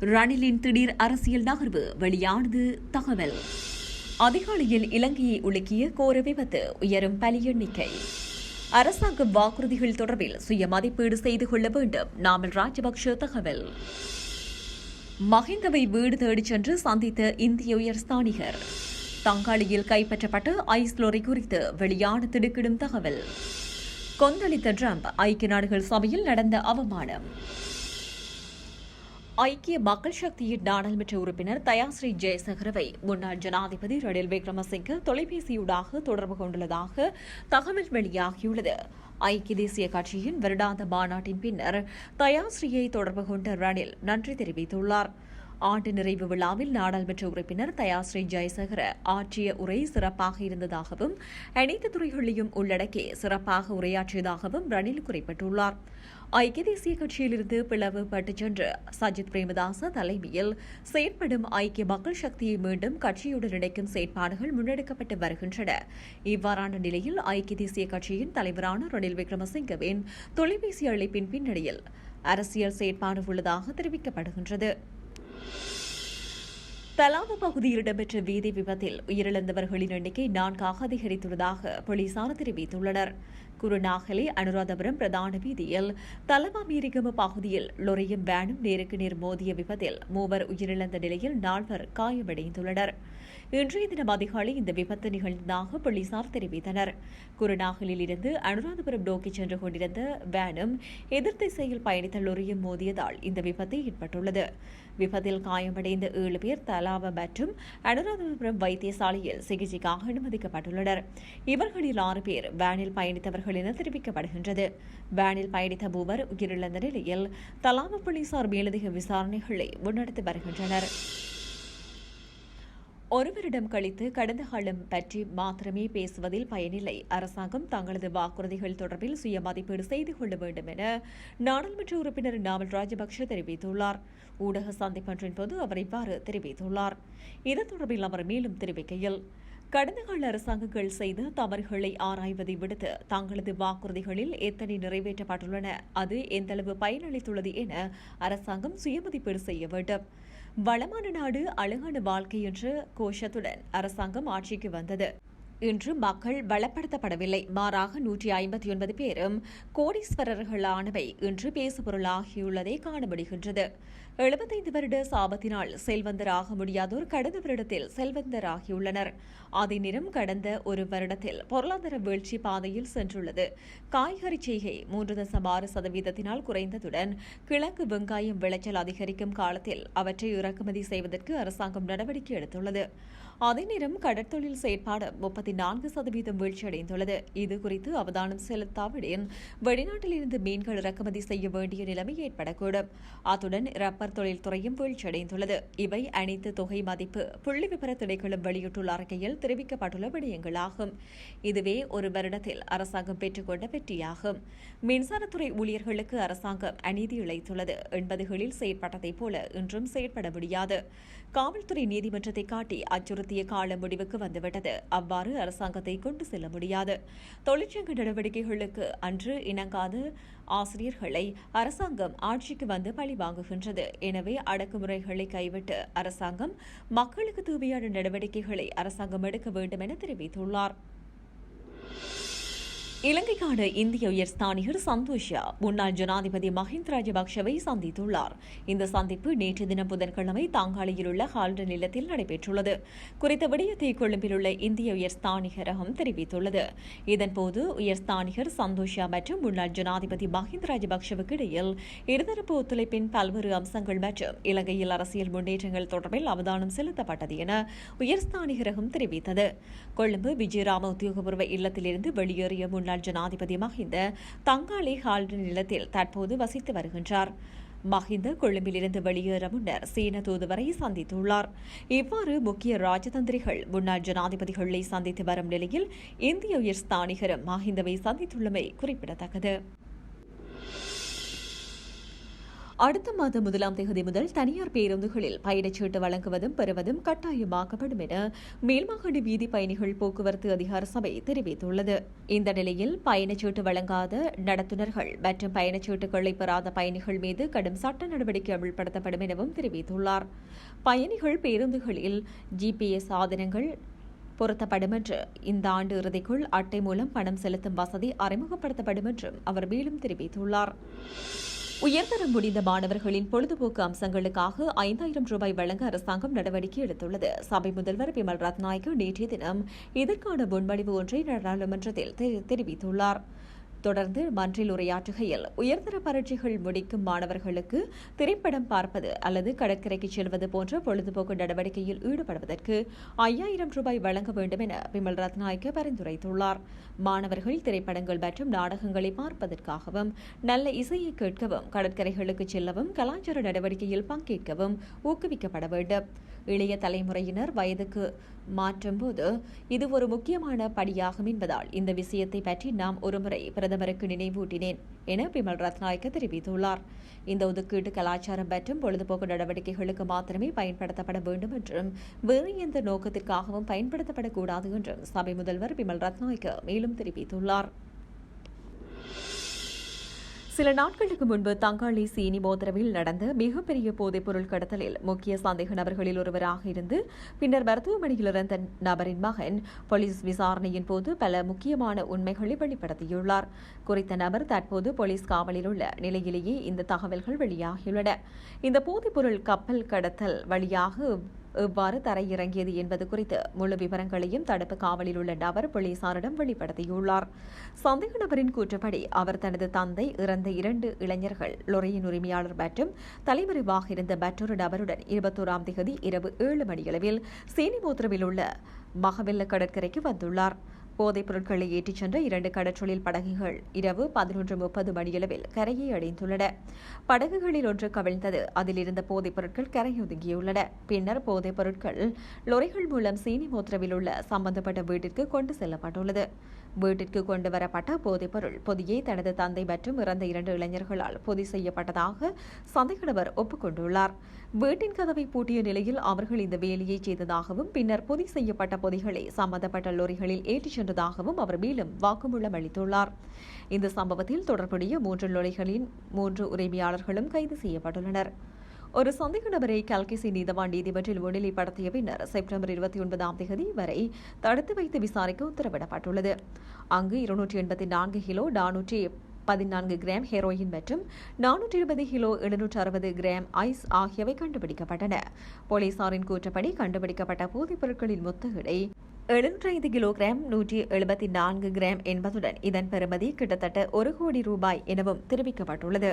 ரணிலின் திடீர் அரசியல் நகர்வு வெளியானது தகவல். அதிகாலையில் இலங்கையை உலுக்கிய கோர விபத்து உயரும் பலி எண்ணிக்கை. அரசாங்க வாக்குறுதிகள் தொடர்பில் சுய மதிப்பீடு செய்து கொள்ள வேண்டும் நாமல் ராஜபக்ஷ தகவல். மஹிந்தவை வீடு தேடிச் சென்று சந்தித்த இந்திய உயர்ஸ்தானிகர் தங்காளியில் கைப்பற்றப்பட்ட ஐஸ் லோரி குறித்து வெளியான திடுக்கிடும் தகவல். கொந்தளித்த ட்ரம்ப் ஐக்கிய நாடுகள் சபையில் நடந்த அவமானம். ஐக்கிய மக்கள் சக்தியின் நாடாளுமன்ற உறுப்பினர் தயாஸ்ரீ ஜெயசேகரவை முன்னாள் ஜனாதிபதி ரணில் விக்ரமசிங்க தொலைபேசியூடாக தொடர்பு கொண்டுள்ளதாக தகவல் வெளியாகியுள்ளது. ஐக்கிய தேசிய கட்சியின் வருடாந்த மாநாட்டின் பின்னர் தயாஸ்ரீயை தொடர்பு கொண்ட ரணில் நன்றி தெரிவித்துள்ளார். ஆண்டு நிறைவு விழாவில் நாடாளுமன்ற உறுப்பினர் தயாஸ்ரீ ஜெயசகர ஆற்றிய உரை சிறப்பாக இருந்ததாகவும் அனைத்து துறைகளையும் உள்ளடக்கி சிறப்பாக உரையாற்றியதாகவும் ரணில் குறிப்பிட்டுள்ளார். ஐக்கிய தேசிய கட்சியிலிருந்து பிளவுபட்டு சென்று சஜித் பிரேமதாச தலைமையில் செயற்படும் ஐக்கிய மக்கள் சக்தியை மீண்டும் கட்சியுடன் இணைக்கும் செயற்பாடுகள் முன்னெடுக்கப்பட்டு வருகின்றன. இவ்வாறான நிலையில் ஐக்கிய தேசிய கட்சியின் தலைவரான ரணில் விக்ரமசிங்கவின் தொலைபேசி அழைப்பின் பின்னணியில் அரசியல் செயற்பாடு உள்ளதாக தெரிவிக்கப்படுகின்றது. தலாம பகுதியில் இடம்பெற்ற வீதி விபத்தில் உயிரிழந்தவர்களின் எண்ணிக்கை நான்காக அதிகரித்துள்ளதாக போலீசார் தெரிவித்துள்ளனர். குருநாகலை அனுராதபுரம் பிரதான வீதியில் தலமா மீரிகம பகுதியில் லொரியும் வேனும் நேருக்கு நேர் மோதிய விபத்தில் மூவர் உயிரிழந்த நிலையில் நால்வர் காயமடைந்துள்ளனர். இன்றைய தினம் அதிகாலை இந்த விபத்து நிகழ்ந்ததாக போலீசார் தெரிவித்தனர். குருநாகலில் இருந்து அனுராதபுரம் நோக்கி சென்று கொண்டிருந்த வேனும் எதிர் திசையில் பயணித்த லொரியும் மோதியதால் இந்த விபத்து ஏற்பட்டுள்ளது. விபத்தில் காயமடைந்த ஏழு பேர் தலாவ மற்றும் அனுராதபுரம் வைத்தியசாலையில் சிகிச்சைக்காக அனுமதிக்கப்பட்டுள்ளனர். இவர்களில் ஆறு பேர் வேனில் பயணித்தவர்கள் என தெரிவிக்கப்படுகின்றது. வேனில் பயணித்த மூவர் உயிரிழந்த நிலையில் தலாம போலீசார் மேலதிக விசாரணைகளை முன்னெடுத்து வருகின்றனர். ஒரு வருடம் கழித்து கடந்த காலம் பற்றி மாத்திரமே பேசுவதில் பயனில்லை. அரசாங்கம் தங்களது வாக்குறுதிகள் தொடர்பில் சுய மதிப்பீடு செய்து கொள்ள வேண்டும் என நாடாளுமன்ற உறுப்பினர் நாமல் ராஜபக்ஷ தெரிவித்துள்ளார். ஊடக சந்திப்பொன்றின் போது அவர் இவ்வாறு தெரிவித்துள்ளார். இது தொடர்பில் அவர் மேலும் தெரிவிக்கையில் கடந்த கால அரசாங்கங்கள் செய்த தவறுகளை ஆராய்வதை விடுத்து தங்களது வாக்குறுதிகளில் எத்தனை நிறைவேற்றப்பட்டுள்ளன அது எந்தளவு பயனளித்துள்ளது என அரசாங்கம் சுயமதிப்பீடு செய்ய வேண்டும். வளமான நாடு அழகான வாழ்க்கை என்ற கோஷத்துடன் அரசாங்கம் ஆட்சிக்கு வந்தது. இன்று மக்கள் பலப்படுத்தப்படவில்லை. மாறாக நூற்றி ஐம்பத்தி ஒன்பது பேரும் கோடீஸ்வரர்களானவை இன்று பேசுபொருளாகியுள்ளதை காணப்படுகின்றது. எழுபத்தைந்து வருட சாபத்தினால் செல்வந்தராக முடியாதோர் கடந்த வருடத்தில் செல்வந்தராகியுள்ளனர். அதே நிறம் கடந்த ஒரு வருடத்தில் பொருளாதார வீழ்ச்சி பாதையில் சென்றுள்ளது. காய்கறி செய்கை மூன்று தசம் ஆறு சதவீதத்தினால் குறைந்ததுடன் கிழக்கு வெங்காயம் விளைச்சல் அதிகரிக்கும் காலத்தில் அவற்றை இறக்குமதி செய்வதற்கு அரசாங்கம் நடவடிக்கை எடுத்துள்ளது. அதே நேரம் கடற்தொழில் செயற்பாடு முப்பத்தி நான்கு சதவீதம் வீழ்ச்சியடைந்துள்ளது. இது குறித்து அவதானம் செலுத்தாவிடன் வெளிநாட்டிலிருந்து மீன்கள் இறக்குமதி செய்ய வேண்டிய நிலைமை ஏற்படக்கூடும். அத்துடன் ரப்பர் தொழில்துறையும் வீழ்ச்சியடைந்துள்ளது. இவை அனைத்து தொகை மதிப்பு புள்ளி விபர திணைக்களும் வெளியிட்டுள்ள அறிக்கையில் தெரிவிக்கப்பட்டுள்ள விடயங்களாகும். இதுவே ஒரு வருடத்தில் அரசாங்கம் பெற்றுக்கொண்ட வெற்றியாகும். மின்சாரத்துறை ஊழியர்களுக்கு அரசாங்கம் அநீதி இழைத்துள்ளது. எண்பதுகளில் செயற்பட்டதைப் போல இன்றும் செயற்பட முடியாது. காவல்துறை நீதிமன்றத்தை காட்டி அச்சுறுத்திய கால முடிவுக்கு வந்துவிட்டது. அவ்வாறு அரசாங்கத்தை கொண்டு செல்ல முடியாது. தொழிற்சங்க நடவடிக்கைகளுக்கு அன்று இணங்காத ஆசிரியர்களை அரசாங்கம் ஆட்சிக்கு வந்து பழி வாங்குகின்றது. எனவே அடக்குமுறைகளை கைவிட்டு அரசாங்கம் மக்களுக்கு தேவையான நடவடிக்கைகளை அரசாங்கம் எடுக்க வேண்டும் என தெரிவித்துள்ளார். இலங்கைக்கான இந்திய உயர்ஸ்தானிகர் சந்தோஷா முன்னாள் ஜனாதிபதி மஹிந்த ராஜபக்ஷவை சந்தித்துள்ளார். இந்த சந்திப்பு நேற்று தினம் புதன்கிழமை தாங்காளியில் உள்ள ஹால்டன் இல்லத்தில் நடைபெற்றுள்ளது. குறித்த விடயத்தை கொழும்பில் உள்ள இந்திய உயர்ஸ்தானிகரகம் தெரிவித்துள்ளது. இதன்போது உயர்ஸ்தானிகர் சந்தோஷா மற்றும் முன்னாள் ஜனாதிபதி மஹிந்த ராஜபக்ஷவுக்கு இடையில் இருதரப்பு ஒத்துழைப்பின் பல்வேறு அம்சங்கள் மற்றும் இலங்கையில் அரசியல் முன்னேற்றங்கள் தொடர்பில் அவதானம் செலுத்தப்பட்டது என உயர்ஸ்தானிகரகம் தெரிவித்தது. கொழும்பு விஜயராம உத்தியோகபூர்வ இல்லத்திலிருந்து வெளியேறிய முன்னாள் ஜனாதிபதி மஹிந்த தங்காளி ஹால்டன் இல்லத்தில் தற்போது வசித்து வருகின்றார். மஹிந்த கொழும்பிலிருந்து வெளியேற முன்னர் சீன தூதுவரை சந்தித்துள்ளார். இவ்வாறு முக்கிய ராஜதந்திரிகள் முன்னாள் ஜனாதிபதிகளை சந்தித்து வரும் நிலையில் இந்திய உயர் ஸ்தானிகரும் மஹிந்தவை சந்தித்துள்ளமை குறிப்பிடத்தக்கது. அடுத்த மாதம் முதலாம் தேதி முதல் தனியார் பேருந்துகளில் பயணச்சீட்டு வழங்குவதும் பெறுவதும் கட்டாயமாக்கப்படும் என மேல்மாகாடு வீதி பயணிகள் போக்குவரத்து அதிகார சபை தெரிவித்துள்ளது. இந்த நிலையில் பயணச்சீட்டு வழங்காத நடத்துனர்கள் மற்றும் பயணச்சீட்டுகளை பெறாத பயணிகள் மீது கடும் சட்ட நடவடிக்கை அமல்படுத்தப்படும் எனவும் தெரிவித்துள்ளார். பயணிகள் பேருந்துகளில் ஜிபிஎஸ் சாதனங்கள் பொருத்தப்படும் என்று இந்த ஆண்டு இறுதிக்குள் அட்டை மூலம் பணம் செலுத்தும் வசதி அறிமுகப்படுத்தப்படும் என்றும் அவர் மேலும் தெரிவித்துள்ளார். உயர்தரம் முடிந்த மாணவர்களின் பொழுதுபோக்கு அம்சங்களுக்காக ஐந்தாயிரம் ரூபாய் வழங்க அரசாங்கம் நடவடிக்கை எடுத்துள்ளது. சபை முதல்வர் பிமல் ரத்நாயக்கு நேற்றைய தினம் இதற்கான முன்மொழிவு ஒன்றை நாடாளுமன்றத்தில் தெரிவித்துள்ளாா் தெரிவித்துள்ளார். தொடர்ந்து மன்றில் உரையாற்றுகையில் உயர்தர பரீட்சைகள் முடிக்கும் மாணவர்களுக்கு திரைப்படம் பார்ப்பது அல்லது கடற்கரைக்கு செல்வது போன்ற பொழுதுபோக்கு நடவடிக்கையில் ஈடுபடுவதற்கு ஐயாயிரம் ரூபாய் வழங்க வேண்டும் என பிமல் ரத்நாயக்க பரிந்துரைத்துள்ளார். மாணவர்கள் திரைப்படங்கள் மற்றும் நாடகங்களை பார்ப்பதற்காகவும் நல்ல இசையை கேட்கவும் கடற்கரைகளுக்கு செல்லவும் கலாச்சார நடவடிக்கையில் பங்கேற்கவும் ஊக்குவிக்கப்பட வேண்டும். இளைய தலைமுறையினர் வயதுக்கு மாற்றும்போது இது ஒரு முக்கியமான படியாகும் என்பதால் இந்த விஷயத்தை பற்றி நாம் ஒருமுறை பிரதமருக்கு நினைவூட்டினேன் என பிமல் ரத்நாயக்க தெரிவித்துள்ளார். இந்த ஒதுக்கீட்டு கலாச்சாரம் மற்றும் பொழுதுபோக்கு நடவடிக்கைகளுக்கு மாத்திரமே பயன்படுத்தப்பட வேண்டும் என்றும் வேறு எந்த நோக்கத்திற்காகவும் பயன்படுத்தப்படக்கூடாது என்றும் சபை முதல்வர் பிமல் ரத்நாயக்க மேலும் தெரிவித்துள்ளார். சில நாட்களுக்கு முன்பு தங்காளி சீனி மோதிரவில் நடந்த மிகப்பெரிய போதைப்பொருள் கடத்தலில் முக்கிய சந்தேக நபர்களில் ஒருவராக இருந்து பின்னர் மருத்துவமனையில் இருந்த நபரின் மகன் போலீஸ் விசாரணையின் போது பல முக்கியமான உண்மைகளை வெளிப்படுத்தியுள்ளார். குறித்த நபர் தற்போது போலீஸ் காவலில் உள்ள நிலையிலேயே இந்த தகவல்கள் வெளியாகியுள்ளன. இந்த போதைப்பொருள் கப்பல் கடத்தல் வழியாக எவ்வாறு தரையிறங்கியது என்பது குறித்து முழு விவரங்களையும் தடுப்பு காவலில் உள்ள நபர் போலீசாரிடம் வெளிப்படுத்தியுள்ளார். சந்தேக நபரின் கூற்றுப்படி அவர் தனது தந்தை இறந்த இரண்டு இளைஞர்கள் லொரியின் உரிமையாளர் மற்றும் தலைமறைவாக இருந்த மற்றொரு நபருடன் இருபத்தோராம் தேதி இரவு ஏழு மணியளவில் சேனிமோத்திரவில் உள்ள மகவெல்ல கடற்கரைக்கு வந்துள்ளார். போதைப் பொருட்களை ஏற்றிச் சென்ற இரண்டு கடற்றொழில் படகுகள் இரவு பதினொன்று முப்பது மணியளவில் கரையை அடைந்துள்ளன. படகுகளில் ஒன்று கவிழ்ந்தது. அதில் இருந்த போதைப் பொருட்கள் கரையொதுங்கியுள்ளன பின்னர் போதைப் பொருட்கள் லொரிகள் மூலம் சீனிமோத்திரவில் உள்ள சம்பந்தப்பட்ட வீட்டிற்கு கொண்டு செல்லப்பட்டுள்ளது. வீட்டிற்கு கொண்டு வரப்பட்ட போதைப் பொருள். பொதியை தனது தந்தை மற்றும் இறந்த இரண்டு இளைஞர்களால் பொதி செய்யப்பட்டதாக சந்தேக ஒப்புக்கொண்டுள்ளார். வீட்டின் கதவை பூட்டிய நிலையில் அவர்கள் இந்த வேலையை செய்ததாகவும் பின்னர் பொதி செய்யப்பட்ட பொதிகளை சம்பந்தப்பட்ட லொரிகளில் ஏற்றிச் சென்றதாகவும் அவர் மேலும் வாக்குமூலம் அளித்துள்ளார். இந்த சம்பவத்தில் தொடர்புடைய மூன்று லொரிகளின் மூன்று உரிமையாளர்களும் கைது செய்யப்பட்டுள்ளனர். ஒரு சந்தேக நபரை கல்கிசி நீதவான் நீதிமன்றில் முன்னிலைப்படுத்திய பின்னர் செப்டம்பர் இருபத்தி ஒன்பதாம் தேதி வரை தடுத்து வைத்து விசாரிக்க உத்தரவிடப்பட்டுள்ளது. அங்கு இருநூற்றி எண்பத்தி நான்கு கிலோ நானூற்றி பதினான்கு கிராம் ஹெரோயின் மற்றும் நானூற்றி இருபது கிலோ எழுநூற்று அறுபது கிராம் ஐஸ் ஆகியவை கண்டுபிடிக்கப்பட்டன. போலீசாரின் கூற்றுப்படி கண்டுபிடிக்கப்பட்ட போதைப் பொருட்களின் மொத்த எடை எழுநூற்றி ஐந்து கிலோகிராம் நூற்றி எழுபத்தி நான்கு கிராம் என்பதுடன் இதன் பெறுமதி கிட்டத்தட்ட ஒரு கோடி ரூபாய் எனவும் தெரிவிக்கப்பட்டுள்ளது.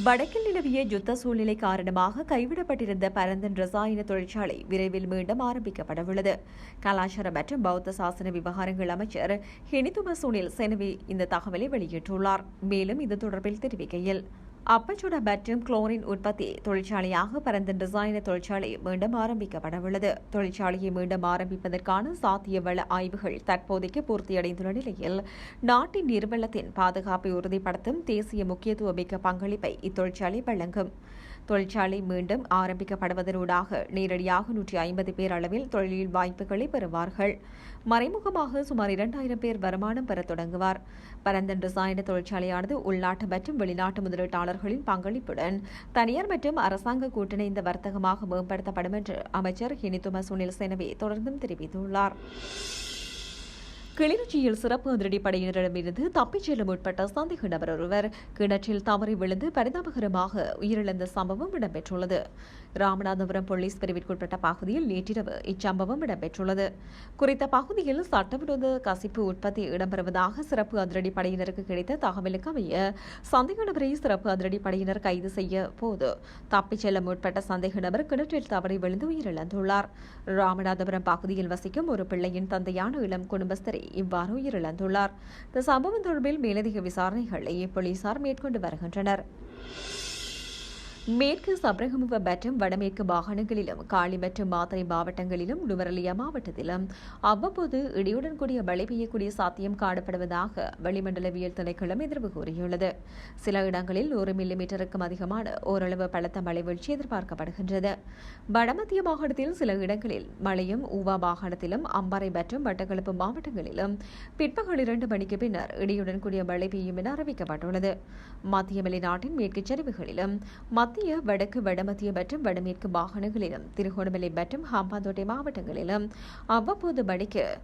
வடக்கில் நிலவிய யுத்த சூழ்நிலை காரணமாக கைவிடப்பட்டிருந்த பரந்தன் ரசாயன தொழிற்சாலை விரைவில் மீண்டும் ஆரம்பிக்கப்படவுள்ளது. கலாச்சார மற்றும் பௌத்த சாசன விவகாரங்கள் அமைச்சர் ஹெனிதும சுனில் செனவி இந்த தகவலை வெளியிட்டுள்ளார். மேலும் இது தொடர்பில் தெரிவிக்கையில் அப்பச்சுட மற்றும் குளோரின் உற்பத்தி தொழிற்சாலையாக பரந்த ரசாயன தொழிற்சாலை மீண்டும் ஆரம்பிக்கப்படவுள்ளது. தொழிற்சாலையை மீண்டும் ஆரம்பிப்பதற்கான சாத்திய வள ஆய்வுகள் தற்போதைக்கு பூர்த்தியடைந்துள்ள நிலையில் நாட்டின் நீர்வளத்தின் பாதுகாப்பை உறுதிப்படுத்தும் தேசிய முக்கியத்துவமிக்க பங்களிப்பை இத்தொழிற்சாலை வழங்கும். தொழிற்சாலை மீண்டும் ஆரம்பிக்கப்படுவதனூடாக நேரடியாக நூற்றி ஐம்பது பேர் அளவில் தொழில் வாய்ப்புகளை பெறுவார்கள். மறைமுகமாக சுமார் இரண்டாயிரம் பேர் வருமானம் பெற தொடங்குவார். பரந்தன் ரசாயன தொழிற்சாலையானது உள்நாட்டு மற்றும் வெளிநாட்டு முதலீட்டாளர்களின் பங்களிப்புடன் தனியார் மற்றும் அரசாங்க கூட்டிணைந்த வர்த்தகமாக மேம்படுத்தப்படும் என்று அமைச்சர் ஹினிதும சுனில் செனவே தொடர்ந்தும் தெரிவித்துள்ளார். கிளிநொச்சியில் சிறப்பு அதிரடிப்படையினரிடமிருந்து தப்பிச் செல்ல முற்பட்ட சந்தேக நபர் ஒருவர். கிணற்றில் தவறி விழுந்து பரிதாபகரமாக உயிரிழந்த சம்பவம் இடம்பெற்றுள்ளது. ராமநாதபுரம் போலீஸ் பிரிவிற்குட்பட்ட பகுதியில் நேற்றிரவு இச்சம்பவம் இடம்பெற்றுள்ளது. குறித்த பகுதியில் சட்டவிரோத கசிப்பு உற்பத்தி இடம்பெறுவதாக சிறப்பு அதிரடிப்படையினருக்கு கிடைத்த தகவலுக்கு அமைய சந்தேக நபரை சிறப்பு அதிரடிப்படையினர் கைது செய்ய போது தப்பிச் செல்ல முற்பட்ட சந்தேக நபர் கிணற்றில் தவறி விழுந்து உயிரிழந்துள்ளார். ராமநாதபுரம் பகுதியில் வசிக்கும் ஒரு பிள்ளையின் தந்தையான இளம் குடும்பஸ்தரை இவ்வாறு உயிரிழந்துள்ளார். இந்த சம்பவம் தொடர்பில் மேலதிக விசாரணைகளை போலீசார் மேற்கொண்டு வருகின்றனர். மேற்கு சபரகமுவ மற்றும் வடமேற்கு மாகாணங்களிலும் காலி மற்றும் மாத்தறை மாவட்டங்களிலும் நுவரலியா மாவட்டத்திலும் அவ்வப்போது இடியுடன் கூடிய மழை பெய்யக்கூடிய சாத்தியம் காணப்படுவதாக வளிமண்டலவியல் திணைக்களம் எதிர்வு கூறியுள்ளது. சில இடங்களில் நூறு மில்லிமீட்டருக்கும் அதிகமான ஓரளவு பலத்த மழை வீழ்ச்சி எதிர்பார்க்கப்படுகின்றது. வடமத்திய மாகாணத்தில் சில இடங்களில் மழையும் ஊவா மாகாணத்திலும் அம்பாறை மற்றும் வட்டக்களப்பு மாவட்டங்களிலும் பிற்பகல் இரண்டு மணிக்கு பின்னர் இடியுடன் கூடிய மழை பெய்யும் என அறிவிக்கப்பட்டுள்ளது. மத்திய மலைநாட்டின் மேற்கு சரிவுகளிலும் மத்திய வடக்கு வடமத்திய மற்றும் வடமேற்கு மாகாணங்களிலும் திருகோணமலை மற்றும் ஹம்பாந்தோட்டை மாவட்டங்களிலும் அவ்வப்போது மணிக்கு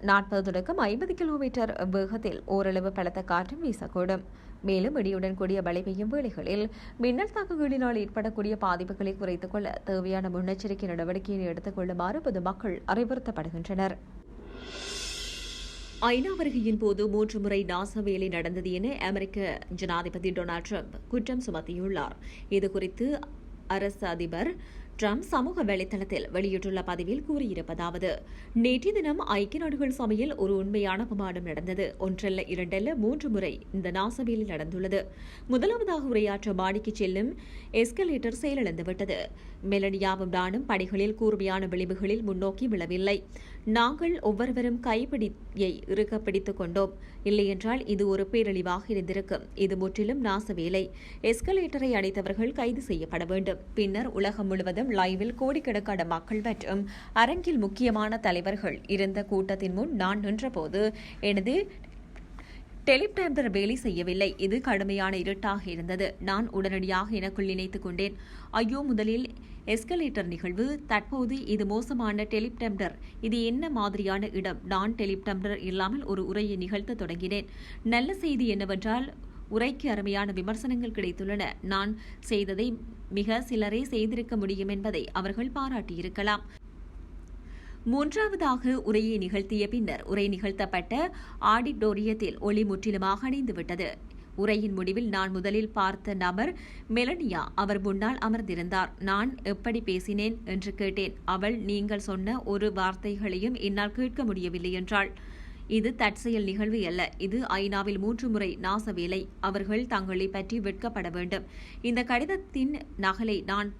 நாற்பது தொடக்கம் ஐம்பது கிலோமீட்டர் வேகத்தில் ஓரளவு பலத்த காற்றும் வீசக்கூடும். மேலும் இடியுடன் கூடிய மழை பெய்யும் வேளைகளில் மின்னல் தாக்குகளினால் ஏற்படக்கூடிய பாதிப்புகளை குறைத்துக் கொள்ள தேவையான முன்னெச்சரிக்கை நடவடிக்கையை எடுத்துக் கொள்ளுமாறு பொதுமக்கள் அறிவுறுத்தப்படுகின்றனர். ஐநா வருகையின் போது மூன்று முறை நாச வேலை நடந்தது என அமெரிக்க ஜனாதிபதி டொனால்ட் ட்ரம்ப் குற்றம் சுமத்தியுள்ளார். இதுகுறித்து அரசு அதிபர் ட்ரம்ப் சமூக வலைதளத்தில் வெளியிட்டுள்ள பதிவில் கூறியிருப்பதாவது நேற்றைய தினம் ஐக்கிய நாடுகள் சபையில் ஒரு உண்மையான அபமானம் நடந்தது. ஒன்றல்ல இரண்டல்ல மூன்று முறை இந்த நாசவேலி நடந்துள்ளது. முதலாவதாக உரையாற்ற மாடிக்கு செல்லும் எஸ்கலேட்டர் செயலிழந்துவிட்டது. மெலனியாவும் நானும் படிகளில் கூர்மையான விளிம்புகளில் முன்னோக்கி விழவில்லை. நாங்கள் ஒவ்வொருவரும் கைப்பிடியை இறுக்க பிடித்துக் கொண்டோம். இல்லையென்றால் இது ஒரு பேரழிவாக இருந்திருக்கும் இது முற்றிலும் நாசவேலை. எஸ்கலேட்டரை அடைத்தவர்கள் கைது செய்யப்பட வேண்டும். பின்னர் உலகம் முழுவதும் லைவில் கோடிக்கணக்கான மக்கள் மற்றும் அரங்கில் முக்கியமான தலைவர்கள் இருந்த கூட்டத்தின் முன் நான் நின்றபோது எனது டெலிப்டாம்பர் வேலை செய்யவில்லை. இது கடுமையான இருட்டாக இருந்தது. நான் உடனடியாக எனக்குள் நினைத்துக் கொண்டேன். ஐயோ முதலில் எஸ்கலேட்டர் நிகழ்வு. தற்போது இது மோசமான டெலிப்டெம்டர் இது என்ன மாதிரியான இடம்? நான் டெலிப்டெம்டர் இல்லாமல் ஒரு உரையை நிகழ்த்த தொடங்கினேன். நல்ல செய்தி என்னவென்றால் உரைக்கு அருமையான விமர்சனங்கள் கிடைத்துள்ளன. நான் செய்ததை மிக சிலரே செய்திருக்க முடியும் என்பதை அவர்கள் பாராட்டியிருக்கலாம். மூன்றாவதாக உரையை நிகழ்த்திய பின்னர் உரை நிகழ்த்தப்பட்ட ஆடிட்டோரியத்தில் ஒளி முற்றிலுமாக அணைந்துவிட்டது. உரையின் முடிவில் நான் முதலில் பார்த்த நபர் மெலனியா. அவர் முன்னால் அமர்ந்திருந்தார். நான் எப்படி பேசினேன்? என்று கேட்டேன். அவள் நீங்கள் சொன்ன ஒரு வார்த்தைகளையும் என்னால் கேட்க முடியவில்லை என்றாள். இது தற்செயல் நிகழ்வு அல்ல. இது ஐநாவில் மூன்று முறை நாச வேலை அவர்கள் தங்களை பற்றி வெட்கப்பட வேண்டும். இந்த கடிதத்தின் நகலை நான்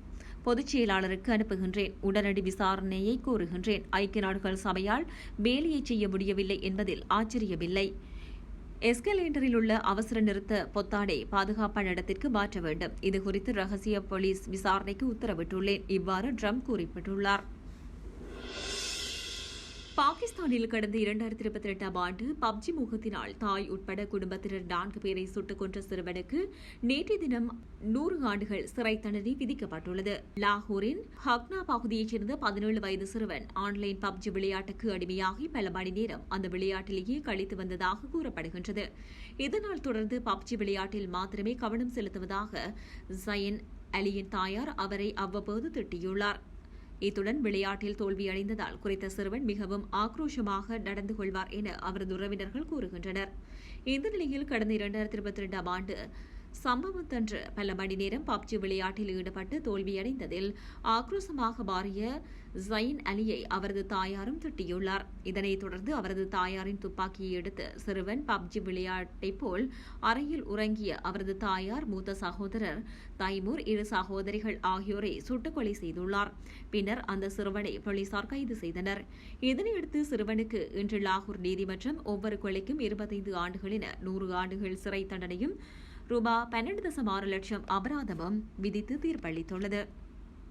பொதுச் செயலாளருக்கு அனுப்புகின்றேன். உடனடி விசாரணையை கோருகின்றேன். ஐக்கிய நாடுகள் சபையால் வேலையை செய்ய முடியவில்லை என்பதில் ஆச்சரியமில்லை. எஸ்கலேட்டரில் உள்ள அவசர நிறுத்த பொத்தாடை பாதுகாப்பான இடத்திற்கு மாற்ற வேண்டும். இதுகுறித்து ரகசிய போலீஸ் விசாரணைக்கு உத்தரவிட்டுள்ளேன். இவ்வாறு ட்ரம்ப் குறிப்பிட்டுள்ளார். பாகிஸ்தானில் கடந்த இரண்டாயிரத்தி இருபத்தி எட்டாம் ஆண்டு பப்ஜி முகத்தினால் தாய் உட்பட குடும்பத்தினர் நான்கு பேரை சுட்டுக் கொன்ற சிறுவனுக்கு நேற்றைய தினம் நூறு ஆண்டுகள் சிறை தண்டனை விதிக்கப்பட்டுள்ளது. லாகூரின் ஹக்னா பகுதியைச் சேர்ந்த பதினேழு வயது சிறுவன் ஆன்லைன் பப்ஜி விளையாட்டுக்கு அடிமையாகி பல மணி நேரம் அந்த விளையாட்டிலேயே கழித்து வந்ததாக கூறப்படுகின்றது. இதனால் தொடர்ந்து பப்ஜி விளையாட்டில் மாத்திரமே கவனம் செலுத்துவதாக ஜயன் அலியின் தாயார் அவரை அவ்வப்போது திட்டியுள்ளார். இத்துடன் விளையாட்டில் தோல்வியடைந்ததால் குறித்த சிறுவன் மிகவும் ஆக்ரோஷமாக நடந்து கொள்வார் என அவரது உறவினர்கள் கூறுகின்றனர். இந்த நிலையில் கடந்த இரண்டாயிரத்தி இருபத்தி இரண்டாம் ஆண்டு சம்பவத்தன்று பல மணி நேரம் பப்ஜி விளையாட்டில் ஈடுபட்டு தோல்வியடைந்ததில் ஆக்ரோஷமாக மாறிய ஜயின் அலியை அவரது தாயாரும் திட்டியுள்ளார். இதனைத் தொடர்ந்து அவரது தாயாரின் துப்பாக்கியை எடுத்து சிறுவன் பப்ஜி விளையாட்டை போல் அறையில் உறங்கிய அவரது தாயார் மூத்த சகோதரர் தைமூர் இரு சகோதரிகள் ஆகியோரை சுட்டுக்கொலை செய்துள்ளார். பின்னர் அந்த சிறுவனை போலீசார் கைது செய்தனர். இதனையடுத்து சிறுவனுக்கு இன்று லாகூர் நீதிமன்றம் ஒவ்வொரு கொலைக்கும் இருபத்தைந்து ஆண்டுகளின நூறு ஆண்டுகள் சிறை தண்டனையும் ரூபாய் பன்னெண்டு தசம் ஆறு லட்சம் அபராதமும் விதித்து தீர்ப்பளித்துள்ளது.